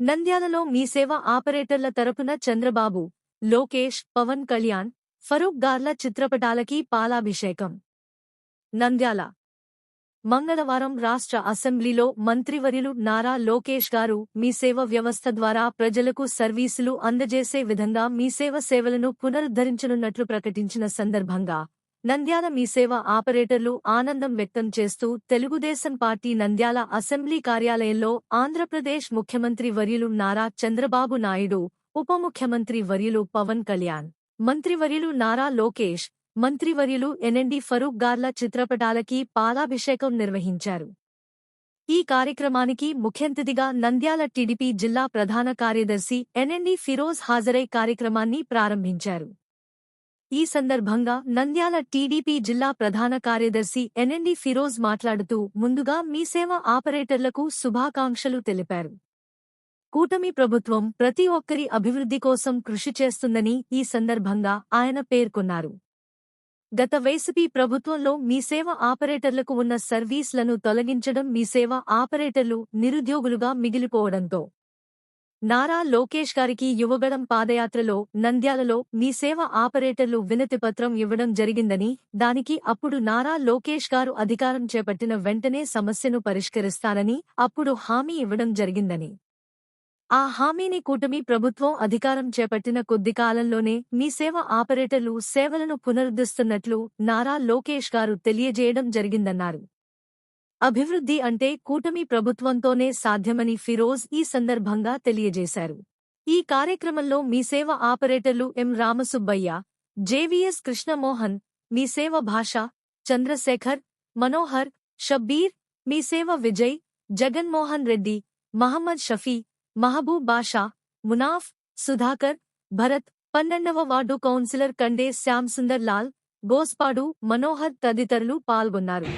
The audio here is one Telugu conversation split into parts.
నంద్యాలలో మీ సేవ ఆపరేటర్ల తరపున చంద్రబాబు లోకేష్ పవన్ కళ్యాణ్ ఫరూక్ గార్ల చిత్రపటాలకి పాలాభిషేకం. నంద్యాల మంగళవారం రాష్ట్ర అసెంబ్లీలో మంత్రివర్యులు నారా లోకేష్ గారు మీ సేవ వ్యవస్థ ద్వారా ప్రజలకు సర్వీసులు అందజేసే విధంగా మీ సేవ సేవలను పునరుద్ధరించనున్నట్లు ప్రకటించిన సందర్భంగా నంద్యాల మీ సేవ ఆపరేటర్లు ఆనందం వ్యక్తం చేస్తూ తెలుగుదేశం పార్టీ నంద్యాల అసెంబ్లీ కార్యాలయంలో ఆంధ్రప్రదేశ్ ముఖ్యమంత్రి వర్యులు నారా చంద్రబాబు నాయుడు ఉప ముఖ్యమంత్రి వర్యులు పవన్ కళ్యాణ్ మంత్రివర్యులు నారా లోకేష్ మంత్రివర్యులు ఎన్ఎండి ఫరూక్ గార్ల చిత్రపటాలకి పాలాభిషేకం నిర్వహించారు. ఈ కార్యక్రమానికి ముఖ్యంతిథిగా నంద్యాల టీడీపీ జిల్లా ప్రధాన కార్యదర్శి ఎన్ఎండి ఫిరోజ్ హాజరై కార్యక్రమాన్ని ప్రారంభించారు. ఈ సందర్భంగా నంద్యాల టీడీపీ జిల్లా ప్రధాన కార్యదర్శి ఎన్ఎండి ఫిరోజ్ మాట్లాడుతూ ముందుగా మీ సేవ ఆపరేటర్లకు శుభాకాంక్షలు తెలిపారు. కూటమి ప్రభుత్వం ప్రతి ఒక్కరి అభివృద్ధి కోసం కృషి చేస్తుందని ఈ సందర్భంగా ఆయన పేర్కొన్నారు. గత వైసీపీ ప్రభుత్వంలో మీ సేవ ఆపరేటర్లకు ఉన్న సర్వీస్లను తొలగించడం మీ సేవ ఆపరేటర్లు నిరుద్యోగులుగా మిగిలిపోవడంతో నారా లోకేష్ గారికి యువగడం పాదయాత్రలో నంద్యాలలో మీ సేవ ఆపరేటర్లు వినతిపత్రం ఇవ్వడం జరిగిందని దానికి అప్పుడు నారా లోకేష్ గారు అధికారం చేపట్టిన వెంటనే సమస్యను పరిష్కరిస్తానని అప్పుడు హామీ ఇవ్వడం జరిగిందని. ఆ హామీని కూటమి ప్రభుత్వం అధికారం చేపట్టిన కొద్ది కాలంలోనే మీ సేవ ఆపరేటర్లు సేవలను పునరుద్ధరిస్తున్నట్లు నారా లోకేష్ గారు తెలియజేయడం జరిగిందన్నారు. అభివృద్ధి అంటే కూటమి ప్రభుత్వంతోనే సాధ్యమని ఫిరోజ్ ఈ సందర్భంగా తెలియజేశారు. ఈ కార్యక్రమంలో మీ సేవ ఆపరేటర్లు M Ramasubbaiah J V S Krishnamohan మీ సేవ భాష చంద్రశేఖర్ మనోహర్ షబ్బీర్ మీ సేవ విజయ్ జగన్మోహన్ రెడ్డి మహమ్మద్ షఫీ మహబూబ్ బాషా మునాఫ్ సుధాకర్ భరత్ పన్నెండవ వార్డు కౌన్సిలర్ కండే శ్యామ్ సుందర్ లాల్ గోస్పాడు మనోహర్ తదితరులు పాల్గొన్నారు.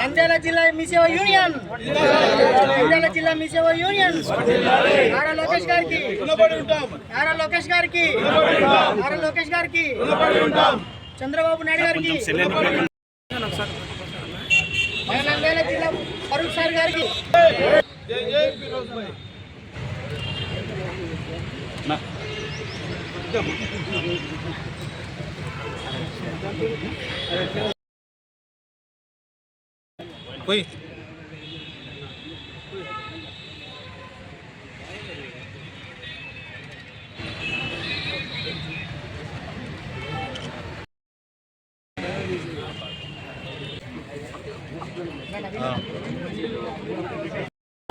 నంద్యాల జిల్లా మీసేవ యూనియన్. నంద్యాల జిల్లా మీసేవ యూనియన్. నారా లోకేష్ గారికి. నారా లోకేష్ గారికి. నారా లోకేష్ గారికి. చంద్రబాబు నాయుడు గారికి. నంద్యాల జిల్లా ఫరూక్ సార్ గారికి. పోయి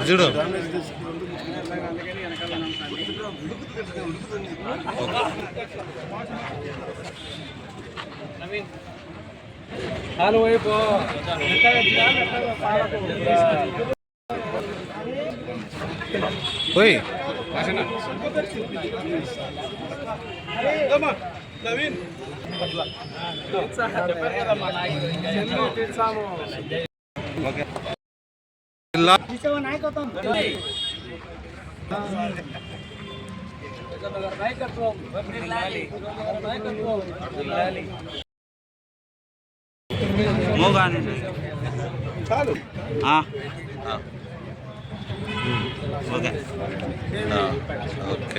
చూడు. పోయి ఓకే. జిల్లా చాలు ఓకే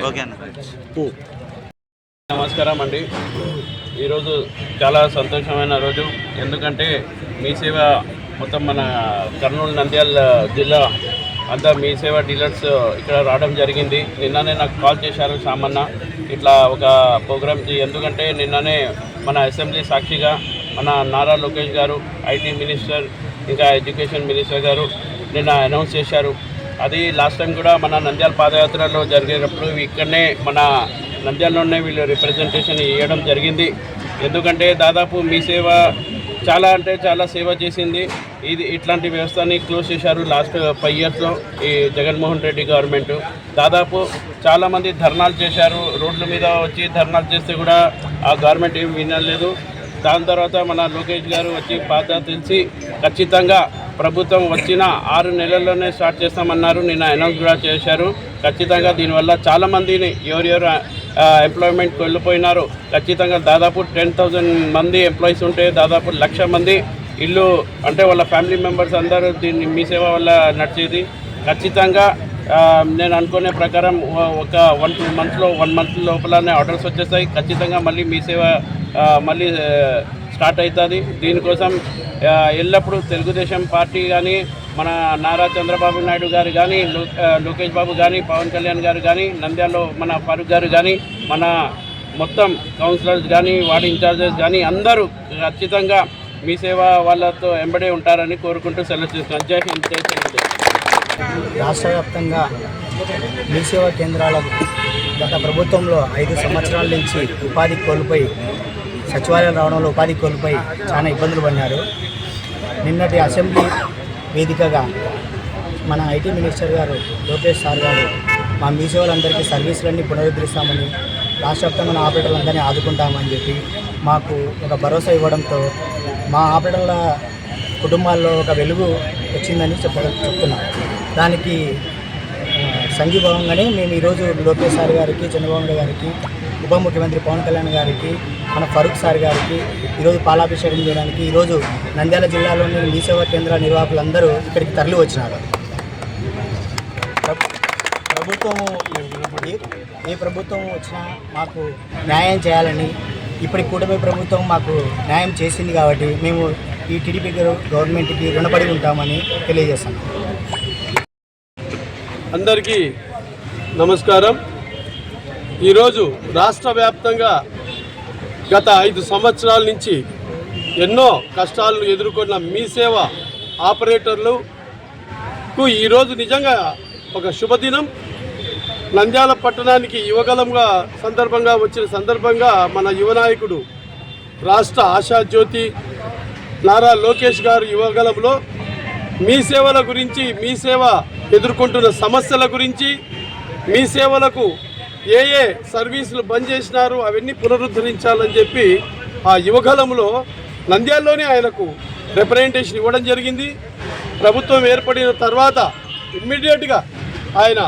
ఓకే నమస్కారం అండి. ఈరోజు చాలా సంతోషమైన రోజు. ఎందుకంటే మీ సేవ మొత్తం మన కర్నూలు నంద్యాల జిల్లా అంతా మీ సేవ డీలర్స్ ఇక్కడ రావడం జరిగింది. నిన్ననే నాకు కాల్ చేశారు సామన్న. ఇట్లా ఒక ప్రోగ్రామ్ ఎందుకంటే నిన్ననే మన అసెంబ్లీ సాక్షిగా మన నారా లోకేష్ గారు ఐటీ మినిస్టర్ ఇంకా ఎడ్యుకేషన్ మినిస్టర్ గారు నిన్న అనౌన్స్ చేశారు. అది లాస్ట్ టైం కూడా మన నంద్యాల పాదయాత్రలో జరిగేటప్పుడు ఇక్కడనే మన నంద్యాలలోనే వీళ్ళు రిప్రజెంటేషన్ ఇవ్వడం జరిగింది. ఎందుకంటే దాదాపు మీ సేవ చాలా అంటే చాలా సేవ చేసింది. ఇది ఇట్లాంటి వ్యవస్థని క్లోజ్ చేశారు లాస్ట్ ఫైవ్ ఇయర్స్లో ఈ జగన్మోహన్ రెడ్డి గవర్నమెంట్. దాదాపు చాలామంది ధర్నాలు చేశారు. రోడ్ల మీద వచ్చి ధర్నాలు చేస్తే కూడా ఆ గవర్నమెంట్ ఏం వినలేదు. దాని తర్వాత మన లోకేష్ గారు వచ్చి బాధ తెలిసి ఖచ్చితంగా ప్రభుత్వం వచ్చిన ఆరు నెలల్లోనే స్టార్ట్ చేస్తామన్నారు. నిన్న అనౌన్స్ కూడా చేశారు. ఖచ్చితంగా దీనివల్ల చాలామందిని ఎవరెవరు ఎంప్లాయ్మెంట్కి వెళ్ళిపోయినారు. ఖచ్చితంగా దాదాపు టెన్ థౌజండ్ మంది ఎంప్లాయీస్ ఉంటే దాదాపు లక్ష మంది ఇల్లు అంటే వాళ్ళ ఫ్యామిలీ మెంబర్స్ అందరూ దీన్ని మీ సేవ వల్ల నడిచేది. ఖచ్చితంగా నేను అనుకునే ప్రకారం ఒక వన్ టూ మంత్స్లో వన్ మంత్ లోపలనే ఆర్డర్స్ వచ్చేస్తాయి. ఖచ్చితంగా మళ్ళీ మీ సేవ మళ్ళీ స్టార్ట్ అవుతుంది. దీనికోసం ఎల్లప్పుడూ తెలుగుదేశం పార్టీ కానీ మన నారా చంద్రబాబు నాయుడు గారు కానీ లోకేష్ బాబు కానీ పవన్ కళ్యాణ్ గారు కానీ నంద్యాలలో మన ఫరూక్ గారు కానీ మన మొత్తం కౌన్సిలర్స్ కానీ వార్డ్ ఇన్ఛార్జెస్ కానీ అందరూ ఖచ్చితంగా మీ సేవ వాళ్ళతో ఎంబడే ఉంటారని కోరుకుంటూ సెలవు చేస్తున్నాను జై హింద్ జై హింద్ రాష్ట్ర వ్యాప్తంగా మీ సేవా కేంద్రాలకు గత ప్రభుత్వంలో ఐదు సంవత్సరాల నుంచి ఉపాధి కోల్పోయి సచివాలయం రావడంలో ఉపాధి కోల్పోయి చాలా ఇబ్బందులు పడినారు. నిన్నటి అసెంబ్లీ వేదికగా మన ఐటీ మినిస్టర్ గారు లోకేష్ సార్ గారు మా మీషో వాళ్ళందరికీ సర్వీసులన్నీ పునరుద్ధరిస్తామని రాష్ట్ర వ్యాప్తంగా ఉన్న ఆపరేటర్లందరినీ ఆదుకుంటామని చెప్పి మాకు ఒక భరోసా ఇవ్వడంతో మా ఆపరేటర్ల కుటుంబాల్లో ఒక వెలుగు వచ్చిందని చెప్ప చెప్తున్నాం. దానికి సంఘీభావంగానే మేము ఈరోజు లోకేష్ సార్ గారికి చంద్రబాబు గారికి ఉప ముఖ్యమంత్రి పవన్ కళ్యాణ్ గారికి మన ఫరూక్ సార్ గారికి ఈరోజు పాలాభిషేకం చేయడానికి ఈరోజు నంద్యాల జిల్లాలోని మీ సేవా కేంద్ర నిర్వాహకులందరూ ఇక్కడికి తరలి వచ్చినారు. ప్ర- ప్రభుత్వము ఏ- ప్రభుత్వం వచ్చినా మాకు న్యాయం చేయాలని ఇప్పటి కూటమి ప్రభుత్వం మాకు న్యాయం చేసింది కాబట్టి మేము ఈ టీడీపీ గవర్నమెంట్కి రుణపడి ఉంటామని తెలియజేస్తాం. అందరికీ నమస్కారం. ఈరోజు రాష్ట్ర వ్యాప్తంగా గత ఐదు సంవత్సరాల నుంచి ఎన్నో కష్టాలను ఎదుర్కొన్న మీ సేవ ఆపరేటర్లకు ఈరోజు నిజంగా ఒక శుభదినం. నంద్యాల పట్టణానికి యువగలంగా సందర్భంగా వచ్చిన సందర్భంగా మన యువనాయకుడు రాష్ట్ర ఆశాజ్యోతి నారా లోకేష్ గారు యువగలంలో మీ సేవల గురించి మీ సేవ ఎదుర్కొంటున్న సమస్యల గురించి మీ సేవలకు ఏ ఏ సర్వీసులు బంద్ చేసినారు అవన్నీ పునరుద్ధరించాలని చెప్పి ఆ యువగలంలో నంద్యాలలోనే ఆయనకు రిప్రజెంటేషన్ ఇవ్వడం జరిగింది. ప్రభుత్వం ఏర్పడిన తర్వాత ఇమ్మీడియట్గా ఆయన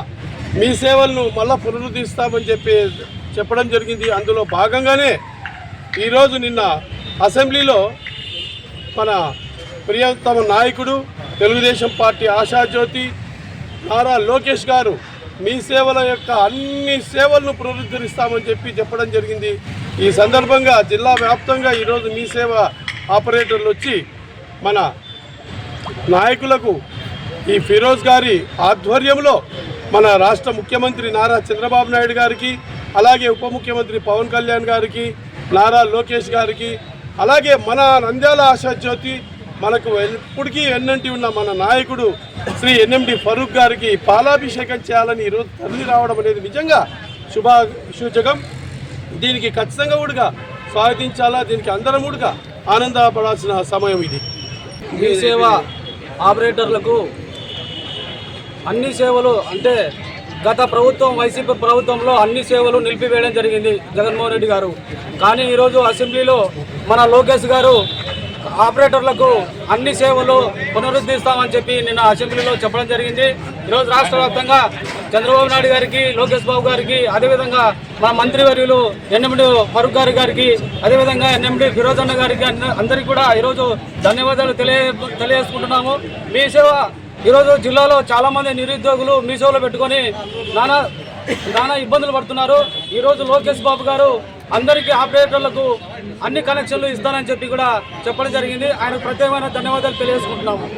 మీ సేవలను మళ్ళా పునరుద్ధరిస్తామని చెప్పి చెప్పడం జరిగింది. అందులో భాగంగానే ఈరోజు నిన్న అసెంబ్లీలో మన ప్రియతమ నాయకుడు తెలుగుదేశం పార్టీ ఆశాజ్యోతి నారా లోకేష్ గారు మీ సేవల యొక్క అన్ని సేవలను పునరుద్ధరిస్తామని చెప్పి చెప్పడం జరిగింది. ఈ సందర్భంగా జిల్లా వ్యాప్తంగా ఈరోజు మీ సేవ ఆపరేటర్లు వచ్చి మన నాయకులకు ఈ ఫిరోజ్ గారి ఆధ్వర్యంలో మన రాష్ట్ర ముఖ్యమంత్రి నారా చంద్రబాబు నాయుడు గారికి అలాగే ఉప ముఖ్యమంత్రి పవన్ కళ్యాణ్ గారికి నారా లోకేష్ గారికి అలాగే మన నంద్యాల ఆశాజ్యోతి మనకు ఇప్పటికీ ఎన్నంటి ఉన్న మన నాయకుడు శ్రీ ఎన్ఎండి ఫరూక్ గారికి పాలాభిషేకం చేయాలని ఈరోజు తరలి రావడం అనేది నిజంగా శుభ సూచకం. దీనికి ఖచ్చితంగా కూడా స్వాగతించాలా దీనికి అందరం కూడా ఆనందపడాల్సిన సమయం ఇది. మీ సేవ ఆపరేటర్లకు అన్ని సేవలు అంటే గత ప్రభుత్వం వైసీపీ ప్రభుత్వంలో అన్ని సేవలు నిలిపివేయడం జరిగింది జగన్మోహన్ రెడ్డి గారు. కానీ ఈరోజు అసెంబ్లీలో మన లోకేష్ గారు ఆపరేటర్లకు అన్ని సేవలు పునరుద్ధరిస్తామని చెప్పి నిన్న అసెంబ్లీలో చెప్పడం జరిగింది. ఈరోజు రాష్ట్ర వ్యాప్తంగా చంద్రబాబు నాయుడు గారికి లోకేష్ బాబు గారికి అదేవిధంగా మా మంత్రివర్యులు ఎన్ఎండి ఫరూక్ గారి గారికి అదేవిధంగా ఎన్ఎండి ఫిరోజ్ అన్న గారికి అందరికీ కూడా ఈరోజు ధన్యవాదాలు తెలియ తెలియజేసుకుంటున్నాము. మీ సేవ ఈరోజు జిల్లాలో చాలామంది నిరుద్యోగులు మీ సేవలో పెట్టుకొని నానా నానా ఇబ్బందులు పడుతున్నారు. ఈరోజు లోకేష్ బాబు గారు అందరికీ ఆపరేటర్లకు అన్ని కనెక్షన్లు ఇస్తానని చెప్పి కూడా చెప్పడం జరిగింది. ఆయన ప్రత్యేకమైన ధన్యవాదాలు తెలియజేసుకుంటున్నాము.